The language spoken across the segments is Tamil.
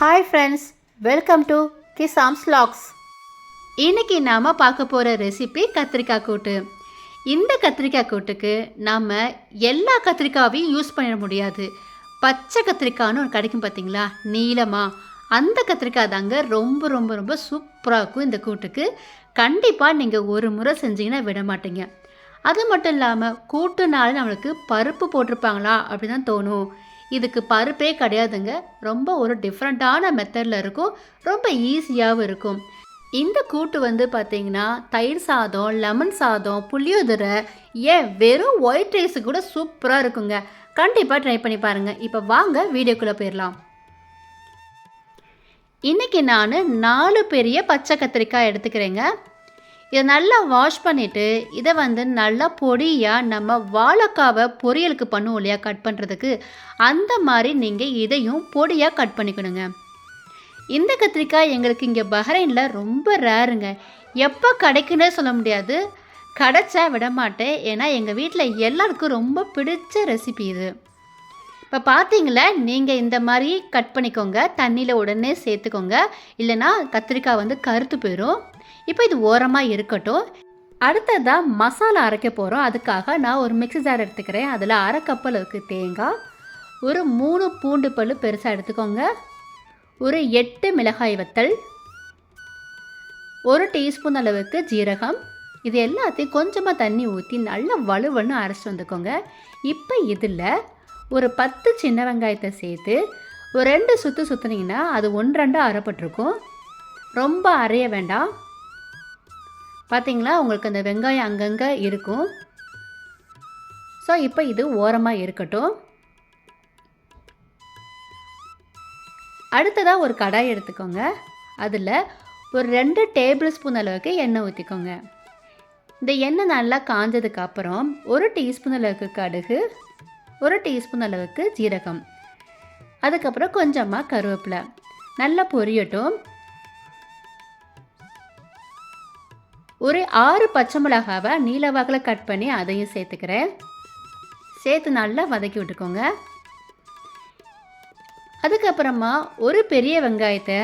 ஹாய் ஃப்ரெண்ட்ஸ் வெல்கம் டு கிசாம்ஸ் லாக்ஸ் இன்றைக்கி நாம் பார்க்க போகிற ரெசிபி கத்திரிக்காய் கூட்டு. இந்த கத்திரிக்காய் கூட்டுக்கு நாம் எல்லா கத்திரிக்காவையும் யூஸ் பண்ண முடியாது. பச்சை கத்திரிக்காய்னு ஒன்று கிடைக்கும் பார்த்தீங்களா நீளமாக அந்த கத்திரிக்காய் தாங்க ரொம்ப ரொம்ப ரொம்ப சூப்பராக இருக்கும் இந்த கூட்டுக்கு. கண்டிப்பாக நீங்கள் ஒரு முறை செஞ்சீங்கன்னா விட மாட்டீங்க. அது மட்டும் இல்லாமல் கூட்டுனால நம்மளுக்கு பருப்பு போட்டிருப்பாங்களா? அப்படி தான் தோணும். இதுக்கு பருப்பே கிடையாதுங்க. ரொம்ப ஒரு டிஃப்ரெண்ட்டான மெத்தடில் இருக்கும். ரொம்ப ஈஸியாகவும் இருக்கும். இந்த கூட்டு வந்து பார்த்தீங்கன்னா தயிர் சாதம் லெமன் சாதம் புளியோதரை ஏன் வெறும் ஒயிட் ரைஸு கூட சூப்பராக இருக்குங்க. கண்டிப்பாக ட்ரை பண்ணி பாருங்கள் இப்போ வாங்க வீடியோக்குள்ளே போயிடலாம் இன்றைக்கி நான் நாலு பெரிய பச்சை கத்திரிக்காய் எடுத்துக்கிறேங்க. இதை நல்லா வாஷ் பண்ணிவிட்டு இதை வந்து நல்லா பொடியாக நம்ம வாழைக்காவை பொரியலுக்கு பண்ணுவோம் இல்லையா கட் பண்ணுறதுக்கு அந்த மாதிரி நீங்கள் இதையும் பொடியாக கட் பண்ணிக்கணுங்க. இந்த கத்திரிக்காய் எங்களுக்கு இங்கே பஹ்ரைனில் ரொம்ப ரேருங்க எப்போ கிடைக்குன்னே சொல்ல முடியாது. கிடைச்சா விடமாட்டேன் ஏன்னா எங்கள் வீட்டில் எல்லாருக்கும் ரொம்ப பிடிச்ச ரெசிபி இது. இப்போ பார்த்தீங்களா நீங்கள் இந்த மாதிரி கட் பண்ணிக்கோங்க. தண்ணியில் உடனே சேர்த்துக்கோங்க. இல்லைன்னா கத்திரிக்காய் வந்து கருத்து போயிடும் இப்போ இது ஓரமாக இருக்கட்டும். அடுத்ததாக மசாலா அரைக்க போகிறோம் அதுக்காக நான் ஒரு மிக்ஸி ஜார் எடுத்துக்கிறேன். அதில் அரை கப்பளவுக்கு தேங்காய். ஒரு மூணு பூண்டு பல்லு பெருசாக எடுத்துக்கோங்க. ஒரு எட்டு மிளகாய் வத்தல். ஒரு டீஸ்பூன் அளவுக்கு ஜீரகம். இது எல்லாத்தையும் கொஞ்சமாக தண்ணி ஊற்றி நல்லா வலுவன்னு அரைச்சிட்டு வந்துக்கோங்க. இப்போ இதில் ஒரு பத்து சின்ன வெங்காயத்தை சேர்த்து ஒரு ரெண்டு சுற்று சுற்றுனீங்கன்னா அது ஒன்று ரெண்டு அரைப்பட்டிருக்கும். ரொம்ப அரைய வேண்டாம். பார்த்தீங்களா உங்களுக்கு அந்த வெங்காயம் அங்கங்கே இருக்கும். ஸோ இப்போ இது ஓரமாக இருக்கட்டும். அடுத்ததாக ஒரு கடாய் எடுத்துக்கோங்க. அதில் ஒரு ரெண்டு டேபிள் ஸ்பூன் அளவுக்கு எண்ணெய் ஊற்றிக்கோங்க இந்த எண்ணெய் நல்லா காஞ்சதுக்கு அப்புறம் ஒரு டீஸ்பூன் அளவுக்கு கடுகு ஒரு டீஸ்பூன் அளவுக்கு ஜீரகம். அதுக்கப்புறம் கொஞ்சமாக கருவேப்பிலை. நல்லா பொரியட்டும். ஒரு ஆறு பச்சை மிளகாவை நீலவாக்கில் கட் பண்ணி அதையும் சேர்த்துக்கிறேன். சேர்த்து நல்லா வதக்கி விட்டுக்கோங்க. அதுக்கப்புறமா ஒரு பெரிய வெங்காயத்தை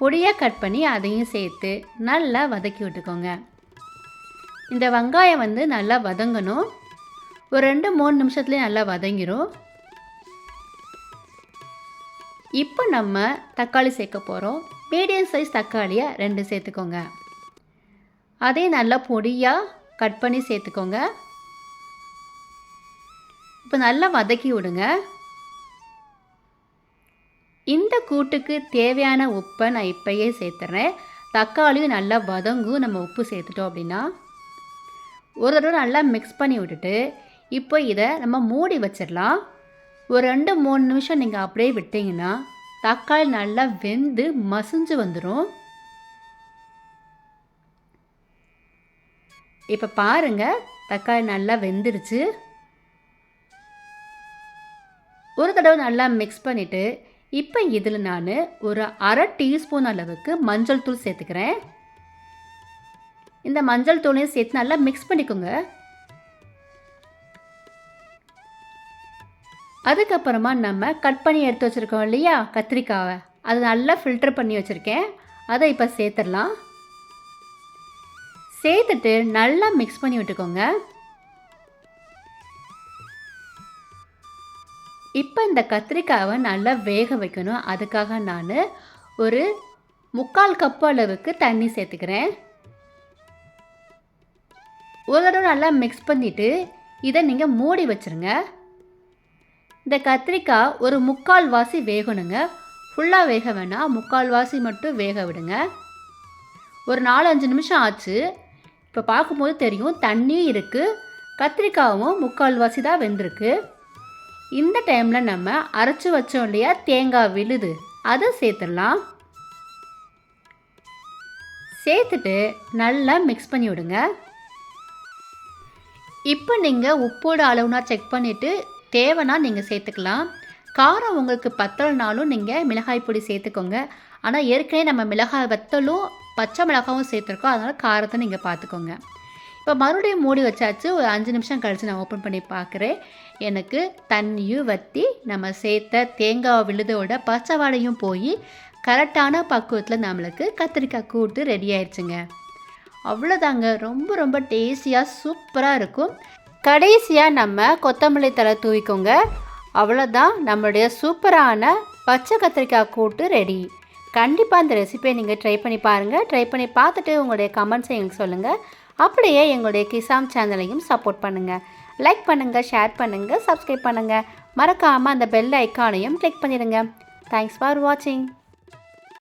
பொடியாக கட் பண்ணி அதையும் சேர்த்து நல்லா வதக்கி விட்டுக்கோங்க. இந்த வெங்காயம் வந்து நல்லா வதங்கணும். ஒரு ரெண்டு மூணு நிமிஷத்துலேயே நல்லா வதங்கிரும். இப்போ நம்ம தக்காளி சேர்க்க போகிறோம். மீடியம் சைஸ் தக்காளியை ரெண்டு சேர்த்துக்கோங்க. அதையும் நல்லா பொடியாக கட் பண்ணி சேர்த்துக்கோங்க. இப்போ நல்லா வதக்கி விடுங்க. இந்த கூட்டுக்கு தேவையான உப்பை நான் இப்போயே சேர்த்துறேன். தக்காளியும் நல்லா வதங்கும். நம்ம உப்பு சேர்த்துட்டோம் அப்படின்னா. ஒரு தடவை நல்லா மிக்ஸ் பண்ணி விட்டுட்டு இப்போ இதை நம்ம மூடி வச்சிடலாம். ஒரு ரெண்டு மூணு நிமிஷம் நீங்கள் அப்படியே விட்டிங்கன்னா தக்காளி நல்லா வெந்து மசிஞ்சு வந்துடும் இப்போ பாருங்கள் தக்காளி நல்லா வெந்துருச்சு. ஒரு தடவை நல்லா மிக்ஸ் பண்ணிவிட்டு இப்போ இதில் நான் ஒரு அரை டீஸ்பூன் அளவுக்கு மஞ்சள் தூள் சேர்த்துக்கிறேன். இந்த மஞ்சள் தூளையும் சேர்த்து நல்லா மிக்ஸ் பண்ணிக்கோங்க. அதுக்கப்புறமா நம்ம கட் பண்ணி எடுத்து வச்சுருக்கோம் இல்லையா கத்திரிக்காவை. அதை நல்லா ஃபில்டர் பண்ணி வச்சுருக்கேன். அதை இப்போ சேர்த்துடலாம். சேர்த்துட்டு நல்லா மிக்ஸ் பண்ணி விட்டுக்கோங்க. இப்போ இந்த கத்திரிக்காவை நல்லா வேக வைக்கணும். அதுக்காக நான் ஒரு முக்கால் கப்பு அளவுக்கு தண்ணி சேர்த்துக்கிறேன். ஒரு தடவை நல்லா மிக்ஸ் பண்ணிவிட்டு இதை நீங்கள் மூடி வச்சுருங்க. இந்த கத்திரிக்காய் ஒரு முக்கால் வாசி வேகணுங்க ஃபுல்லாக வேக வேணாம். முக்கால் வாசி மட்டும் வேக விடுங்க. ஒரு நாலஞ்சு நிமிஷம் ஆச்சு. இப்போ பார்க்கும்போது தெரியும் தண்ணியும் இருக்குது கத்திரிக்காவும் முக்கால்வாசி தான் வெந்திருக்கு. இந்த டைமில் நம்ம அரைச்சி வச்சோம் இல்லையா தேங்காய் விழுது அதை சேர்த்துடலாம். சேர்த்துட்டு நல்லா மிக்ஸ் பண்ணி விடுங்க. இப்போ நீங்கள் உப்போட அளவுனா செக் பண்ணிவிட்டு தேவைன்னா நீங்கள் சேர்த்துக்கலாம். காரம் உங்களுக்கு பத்தலைனாலும் நீங்கள் மிளகாய் பொடி சேர்த்துக்கோங்க. ஆனால் ஏற்கனவே நம்ம மிளகாய் வத்தலும் பச்சை மிளகாவும் சேர்த்துருக்கோம். அதனால் காரத்தை நீங்கள் பார்த்துக்கோங்க. இப்போ மறுபடியும் மூடி வச்சாச்சு. ஒரு அஞ்சு நிமிஷம் கழித்து நான் ஓப்பன் பண்ணி பார்க்குறேன். எனக்கு தண்ணியும் வற்றி நம்ம சேர்த்த தேங்காய் விழுதோட பச்சை வாடையும் போய் கரெக்டான பக்குவத்தில் நம்மளுக்கு கத்திரிக்காய் கூட்டு ரெடி ஆயிடுச்சுங்க. அவ்வளோதாங்க. ரொம்ப ரொம்ப டேஸ்டியாக சூப்பராக இருக்கும். கடைசியாக நம்ம கொத்தமல்லி தலை தூவிக்கோங்க. அவ்வளோதான் நம்மளுடைய சூப்பரான பச்சை கத்திரிக்காய் கூட்டு ரெடி கண்டிப்பாக இந்த ரெசிபியை நீங்கள் ட்ரை பண்ணி பாருங்கள் ட்ரை பண்ணி பார்த்துட்டு உங்களுடைய கமெண்ட்ஸை எங்களுக்கு சொல்லுங்கள் அப்படியே எங்களுடைய கிசாம் சேனலையும் சப்போர்ட் பண்ணுங்கள் லைக் பண்ணுங்கள் ஷேர் பண்ணுங்கள் சப்ஸ்கிரைப் பண்ணுங்கள் மறக்காமல் அந்த பெல் ஐக்கானையும் கிளிக் பண்ணிடுங்க. தேங்க்ஸ் ஃபார் வாட்சிங்